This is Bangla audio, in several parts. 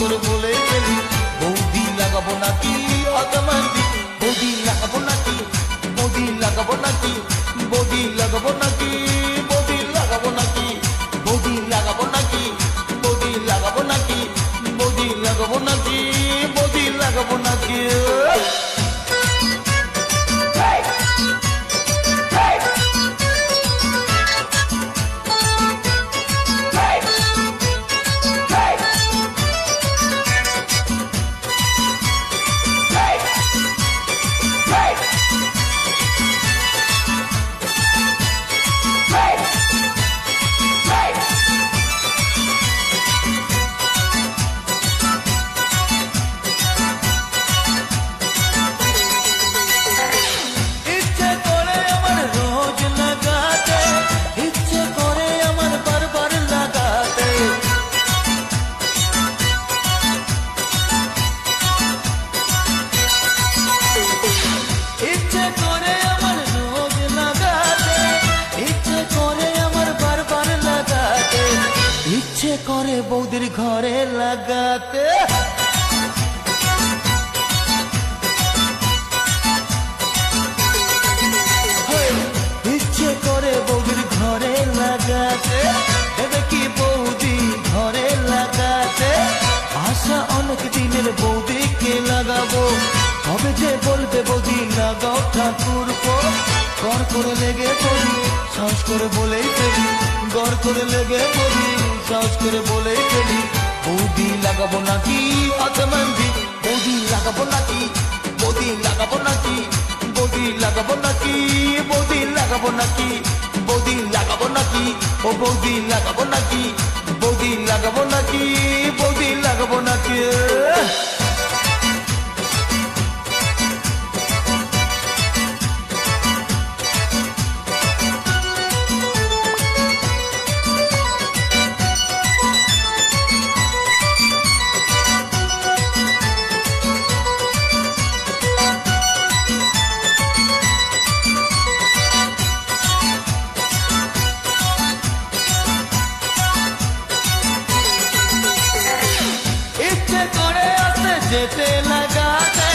তোর ভুলে বৌদির ঘরে লাগাতে। করে বৌদির ঘরে লাগাতে। এবে কি বৌদি ঘরে লাগাতে? দিনের বৌদিকে লাগাবো। কবে যে বলবে বৌদি, লাগাও ঠাকুর গড় করে লেগে পড়ি করে বলেই গড় করে লেগে পড়ি। সাহস করে বলে ফেলি, বৌদি লাগাবো নাকি অতমন্দি বৌদি লাগাবো নাকি, বৌদি লাগাবো নাকি, বৌদি লাগাবো নাকি, বৌদি লাগাবো নাকি, বৌদি লাগাবো নাকি, ও বৌদি লাগাবো নাকি, বৌদি লাগাবো নাকি। যেতে লাগাতে,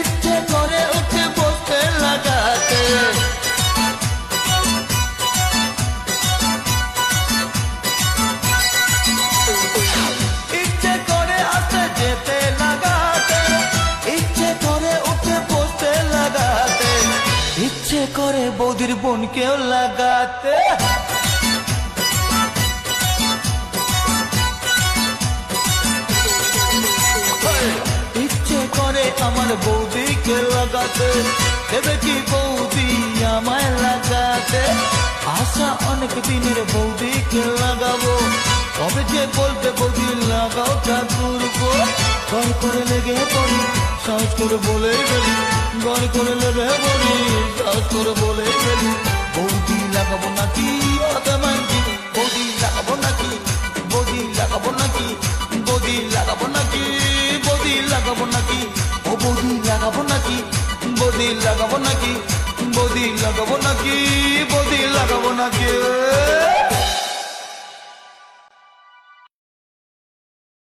ইচ্ছে করে উঠে বসতে লাগাতে। ইচ্ছে করে আসতে যেতে লাগাতে, ইচ্ছে করে উঠে বসতে লাগাতে, ইচ্ছে করে বৌদির বোনকেও লাগাতে। বৌদিকে লাগাতে, দেবে কি বৌদি আমায় লাগাতে? আশা অনেক দিনের বৌদিকে লাগাবো। কবে যে বলবে বৌদি, লাগাও ঠাকুর ঘর করে লেগে পড়ি, সাহস করে বলে গেলি ঘর করে লেগে পড়ি, সাহস করে বলে গেলি বৌদি লাগাবো নাকি অতমান্তি বৌদি লাগাবো নাকি? বৌদি লাগাবো নাকি? বৌদি লাগাবো নাকি? বৌদি লাগাবো নাকি?